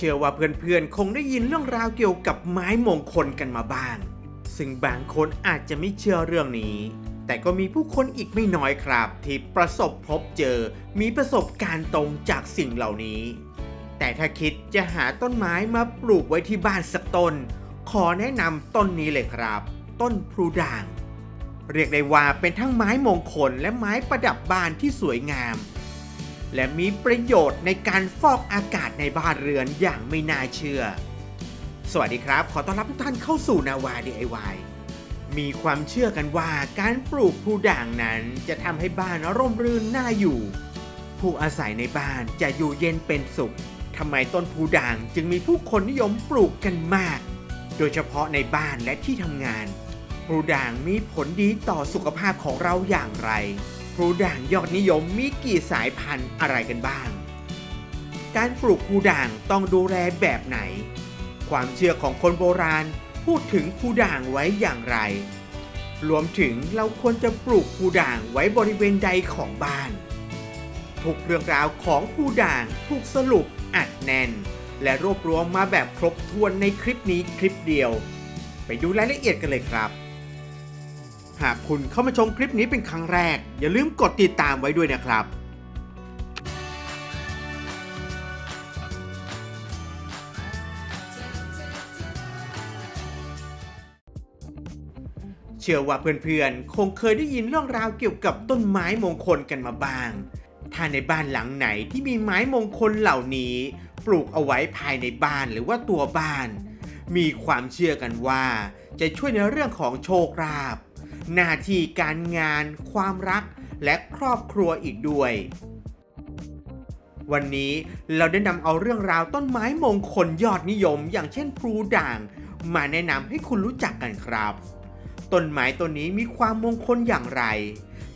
ชื่อว่าเพื่อนๆ คงได้ยินเรื่องราวเกี่ยวกับไม้มงคลกันมาบ้าง ซึ่งบางคนอาจจะไม่เชื่อเรื่องนี้ แต่ก็มีผู้คนอีกไม่น้อยครับ ที่ประสบพบเจอ มีประสบการณ์ตรงจากสิ่งเหล่านี้ แต่ถ้าคิดจะหาต้นไม้มาปลูกไว้ที่บ้านสักต้น ขอแนะนำต้นนี้เลยครับ ต้นพลูด่าง เรียกได้ว่าเป็นทั้งไม้มงคลและไม้ประดับบ้านที่สวยงาม และมีประโยชน์ในการฟอกอากาศในบ้านเรือนอย่างไม่น่าเชื่อ สวัสดีครับ ขอต้อนรับทุกท่านเข้าสู่นาวา DIY มีความเชื่อกันว่าการปลูกพลูด่างนั้นจะทำให้บ้านร่มรื่นน่าอยู่ ผู้อาศัยในบ้านจะอยู่เย็นเป็นสุขทำไมต้นพลูด่างจึงมีผู้คนนิยมปลูกกันมาก โดยเฉพาะในบ้านและที่ทำงานพลูด่างมีผลดีต่อสุขภาพของเราอย่างไร พลูด่างยอดนิยมมีกี่สายพันธุ์อะไรกันบ้าง การปลูกพลูด่างต้องดูแลแบบไหน ความเชื่อของคนโบราณพูดถึงพลูด่างไว้อย่างไร รวมถึงเราควรจะปลูกพลูด่างไว้บริเวณใดของบ้าน ทุกเรื่องราวของผู้ด่างถูกสรุปอัดแน่น และรวบรวมมาแบบครบถ้วนในคลิปนี้คลิปเดียว ไปดูรายละเอียดกันเลยครับ หากคุณเข้ามาชมคลิปนี้เป็นครั้งแรก อย่าลืมกดติดตามไว้ด้วยนะครับเชื่อว่าเพื่อนๆ คงเคยได้ยินเรื่องราวเกี่ยวกับต้นไม้มงคลกันมาบ้าง ถ้าในบ้านหลังไหนที่มีไม้มงคลเหล่านี้ ปลูกเอาไว้ภายในบ้านหรือว่าตัวบ้าน มีความเชื่อกันว่า จะช่วยในเรื่องของโชคลาภ หน้าที่การงาน ความรัก และครอบครัวอีกด้วย วันนี้เราได้นำเอาเรื่องราวต้นไม้มงคลยอดนิยม อย่างเช่นพลูด่าง มาแนะนำให้คุณรู้จักกันครับต้นไม้ต้นนี้มีความมงคลอย่างไร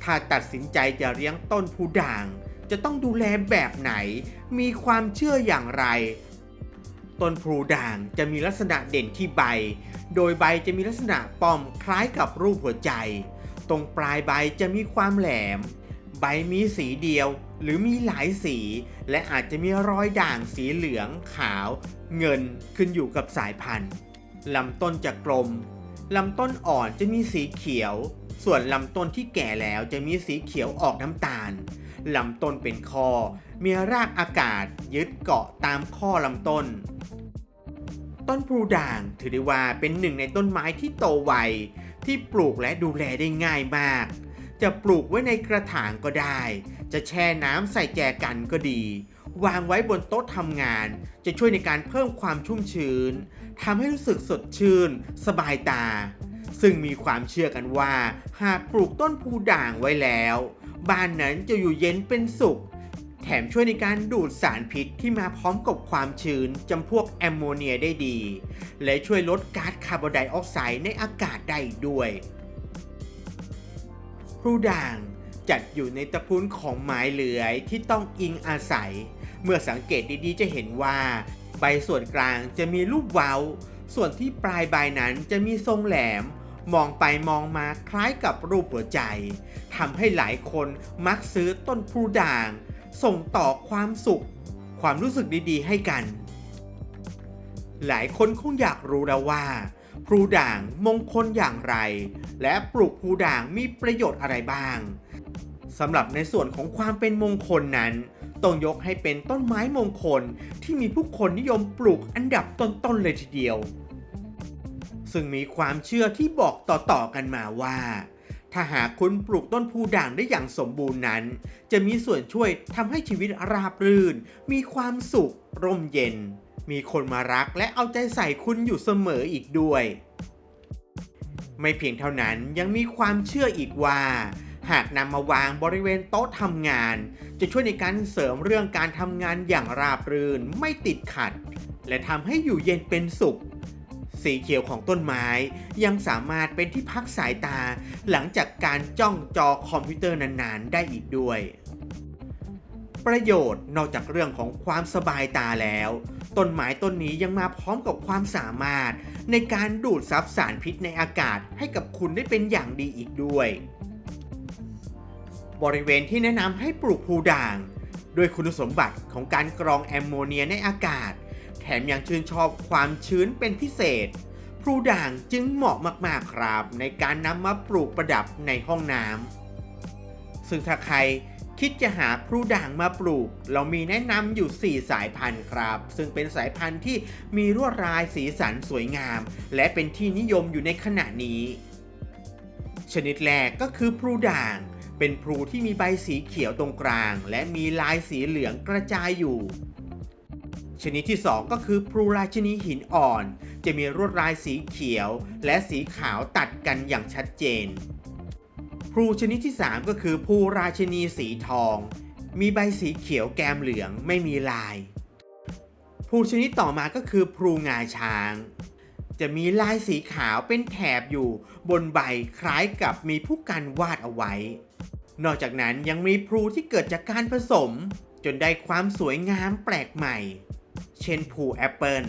ถ้าตัดสินใจจะเลี้ยงต้นพูด่าง จะต้องดูแลแบบไหน มีความเชื่ออย่างไร ต้นพลูด่างจะมีลักษณะเด่นที่ใบ โดยใบจะมีลักษณะป้อมคล้ายกับรูปหัวใจ ตรงปลายใบจะมีความแหลม ใบมีสีเดียวหรือมีหลายสี และอาจจะมีรอยด่างสีเหลือง ขาว เงินขึ้นอยู่กับสายพันธุ์ลำต้นจะกลมลำต้นอ่อนจะมีสีเขียว ส่วนลำต้นที่แก่แล้วจะมีสีเขียวออกน้ำตาล ลำต้นเป็นคอ มีรากอากาศยึดเกาะตามข้อลำต้น ต้นพลูด่างถือได้ว่าเป็นหนึ่งในต้นไม้ที่โตไว ที่ปลูกและดูแลได้ง่ายมาก จะปลูกไว้ในกระถางก็ได้ จะแช่น้ำใส่แจกันก็ดี วางไว้บนโต๊ะทำงาน จะช่วยในการเพิ่มความชุ่มชื้นทำให้รู้สึกสดชื่น สบายตาซึ่งมีความเชื่อกันว่า หากปลูกต้นพูด่างไว้แล้ว บ้านนั้นจะอยู่เย็นเป็นสุข แถมช่วยในการดูดสารพิษที่มาพร้อมกับความชื้นจำพวกแอมโมเนียได้ดี และช่วยลดก๊าซคาร์บอนไดออกไซด์ในอากาศได้ด้วยพลูด่างจัดอยู่ในตระกูลของไม้เลื้อยที่ต้องอิงอาศัย เมื่อสังเกตดีๆจะเห็นว่าใบส่วนกลางจะมีรูปเว้า ส่วนที่ปลายใบนั้นจะมีทรงแหลม มองไปมองมาคล้ายกับรูปหัวใจทำให้หลายคนมักซื้อต้นพลูด่าง ส่งต่อความสุข ความรู้สึกดีๆ ให้กัน หลายคนคงอยากรู้แล้วว่าพลูด่างมงคลอย่างไร และปลูกพลูด่างมีประโยชน์อะไรบ้างสำหรับในส่วนของความเป็นมงคลนั้น ต้องยกให้เป็นต้นไม้มงคลที่มีผู้คนนิยมปลูกอันดับต้นๆเลยทีเดียว ซึ่งมีความเชื่อที่บอกต่อๆกันมาว่า ถ้าหากคุณปลูกต้นพูด่างได้อย่างสมบูรณ์นั้น จะมีส่วนช่วยทำให้ชีวิตราบรื่น มีความสุข ร่มเย็น มีคนมารักและเอาใจใส่คุณอยู่เสมออีกด้วย ไม่เพียงเท่านั้นยังมีความเชื่ออีกว่าหากนำมาวางบริเวณโต๊ะทำงาน จะช่วยในการเสริมเรื่องการทำงานอย่างราบรื่นไม่ติดขัด และทำให้อยู่เย็นเป็นสุข สีเขียวของต้นไม้ ยังสามารถเป็นที่พักสายตา หลังจากการจ้องจอคอมพิวเตอร์นานๆ ได้อีกด้วย ประโยชน์นอกจากเรื่องของความสบายตาแล้ว ต้นไม้ต้นนี้ยังมาพร้อมกับความสามารถ ในการดูดซับสารพิษในอากาศให้กับคุณได้เป็นอย่างดีอีกด้วย บริเวณที่แนะนำให้ปลูกพูด่าง ด้วยคุณสมบัติของการกรองแอมโมเนียในอากาศ แถมยังชื่นชอบความชื้นเป็นพิเศษ พลูด่างจึงเหมาะมากๆครับ ในการนำมาปลูกประดับในห้องน้ำซึ่งถ้าใครคิดจะหาพลูด่างมาปลูก เรามีแนะนำอยู่ 4 สายพันธุ์ครับ ซึ่งเป็นสายพันธุ์ที่มีลวดลายสีสันสวยงาม และเป็นที่นิยมอยู่ในขณะนี้ ชนิดแรกก็คือพลูด่าง เป็นพลูที่มีใบสีเขียวตรงกลาง และมีลายสีเหลืองกระจายอยู่ ชนิดที่ 2 ก็คือพลูราชินีหินอ่อน จะมีลวดลายสีเขียว และสีขาวตัดกันอย่างชัดเจนพลูชนิดที่ 3 ก็คือพลูราชินีสีทอง มีใบสีเขียวแกมเหลืองไม่มีลายพลูชนิดต่อมาก็คือพลูงาช้าง จะมีลายสีขาวเป็นแถบอยู่บนใบคล้ายกับมีผู้กันวาดเอาไว้ นอกจากนั้นยังมีพลูที่เกิดจากการผสมจนได้ความสวยงามแปลกใหม่ เช่นพลูแอปเปิล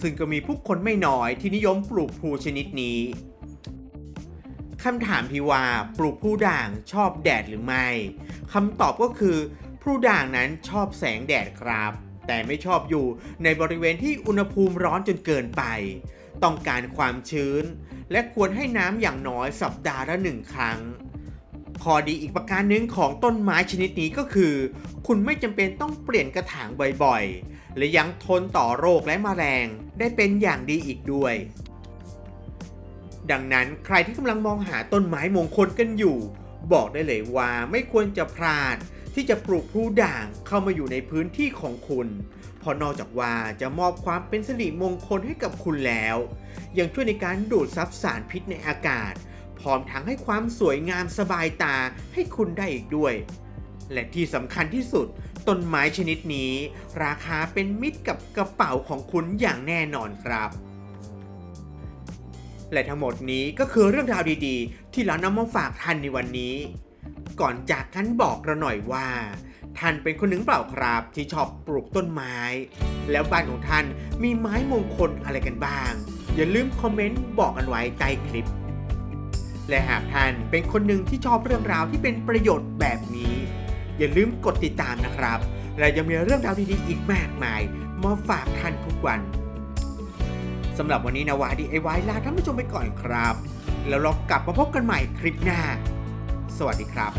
ซึ่งก็มีผู้คนไม่น้อยที่นิยมปลูกพลูชนิดนี้คำถามที่ว่าปลูกพลูด่างชอบแดดหรือไม่คำตอบก็คือพลูด่างนั้นชอบแสงแดดครับ แต่ไม่ชอบอยู่ในบริเวณที่อุณหภูมิร้อนจนเกินไป ต้องการความชื้น และควรให้น้ำอย่างน้อยสัปดาห์ละหนึ่งครั้งข้อดีอีกประการหนึ่งของต้นไม้ชนิดนี้ก็คือ คุณไม่จำเป็นต้องเปลี่ยนกระถางบ่อยๆ และยังทนต่อโรคและแมลงได้เป็นอย่างดีอีกด้วย ดังนั้นใครที่กำลังมองหาต้นไม้มงคลกันอยู่ บอกได้เลยว่าไม่ควรจะพลาดที่จะปลูกพลูด่างเข้ามาอยู่ในพื้นที่ของคุณเพราะนอกจากว่าจะมอบความเป็นสิริมงคลให้กับคุณแล้ว ยังช่วยในการดูดซับสารพิษในอากาศ พร้อมทั้งให้ความสวยงามสบายตาให้คุณได้อีกด้วย และที่สำคัญที่สุด ต้นไม้ชนิดนี้ ราคาเป็นมิตรกับกระเป๋าของคุณอย่างแน่นอนครับและทั้งหมดนี้ก็คือเรื่องราวดีๆ ที่เรานำมาฝากท่านในวันนี้ ก่อนจากกันบอกเราหน่อยว่า ท่านเป็นคนหนึ่งเปล่าครับที่ชอบปลูกต้นไม้ แล้วบ้านของท่านมีไม้มงคลอะไรกันบ้าง อย่าลืมคอมเมนต์บอกกันไว้ใต้คลิป และหากท่านเป็นคนหนึ่งที่ชอบเรื่องราวที่เป็นประโยชน์แบบนี้ อย่าลืมกดติดตามนะครับ และยังมีเรื่องราวดีๆอีกมากมายมาฝากท่านทุกวันสำหรับวันนี้นะวาดีไอวลาท่านผู้ชมไปก่อนครับ แล้วเรากลับมาพบกันใหม่คลิปหน้า สวัสดีครับ